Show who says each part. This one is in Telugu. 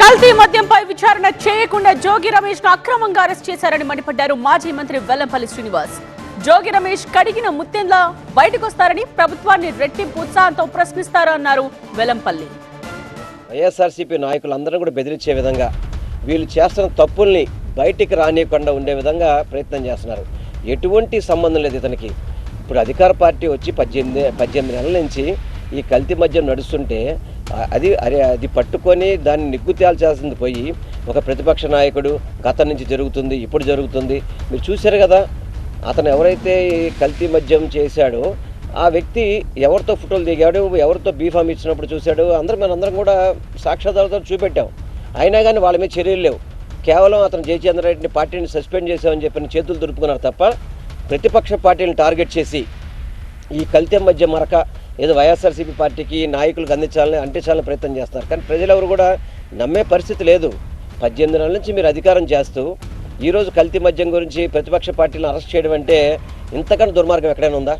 Speaker 1: కల్తీ మద్యంపై విచారణ చేయకుండా జోగి రమేష్ను అక్రమంగా అరెస్ట్ చేశారని మండిపడ్డారు మాజీ మంత్రి వెల్లంపల్లి శ్రీనివాస్. జోగి రమేష్ కడిగిన ముత్యంలా బయటకొస్తారని ప్రభుత్వాన్ని రెట్టింపు ఉత్సాహంతో ప్రశ్నిస్తారన్నారు అన్నారు వెల్లంపల్లి.
Speaker 2: వైఎస్ఆర్సీపీ నాయకులందరూ కూడా బెదిరించే విధంగా వీళ్ళు చేస్తున్న తప్పుల్ని బయటికి రానియకుండా ఉండే విధంగా ప్రయత్నం చేస్తున్నారు. ఎటువంటి సంబంధం లేదు ఇతనికి. ఇప్పుడు అధికార పార్టీ వచ్చి పద్దెనిమిది పద్దెనిమిది నెలల నుంచి ఈ కల్తీ మద్యం నడుస్తుంటే అది అరే అది పట్టుకొని దాన్ని నిగ్గుతేల్చాల్సింది పోయి ఒక ప్రతిపక్ష నాయకుడు గతం నుంచి జరుగుతుంది ఇప్పుడు జరుగుతుంది. మీరు చూశారు కదా అతను ఎవరైతే ఈ కల్తీ మద్యం చేశాడో ఆ వ్యక్తి ఎవరితో ఫోటోలు దిగాడు ఎవరితో బీఫామ్ ఇచ్చినప్పుడు చూశాడు అందరూ మనందరం కూడా సాక్ష్యాధారాలతో చూపెట్టాం. అయినా కానీ వాళ్ళ మీద చర్యలు లేవు. కేవలం అతను జయచంద్ర రెడ్డిని పార్టీని సస్పెండ్ చేశామని చెప్పిన చేతులు దులుపుకున్నారు తప్ప ప్రతిపక్ష పార్టీని టార్గెట్ చేసి ఈ కల్తీ మధ్య మరక ఏదో వైఎస్ఆర్సీపీ పార్టీకి నాయకులకు అందించాలని అంటించాలని ప్రయత్నం చేస్తారు. కానీ ప్రజలెవరు కూడా నమ్మే పరిస్థితి లేదు. పద్దెనిమిది నెలల నుంచి మీరు అధికారం చేస్తూ ఈరోజు కల్తీ మద్యం గురించి ప్రతిపక్ష పార్టీలను అరెస్ట్ చేయడం అంటే ఇంతకన్నా దుర్మార్గం ఎక్కడైనా ఉందా?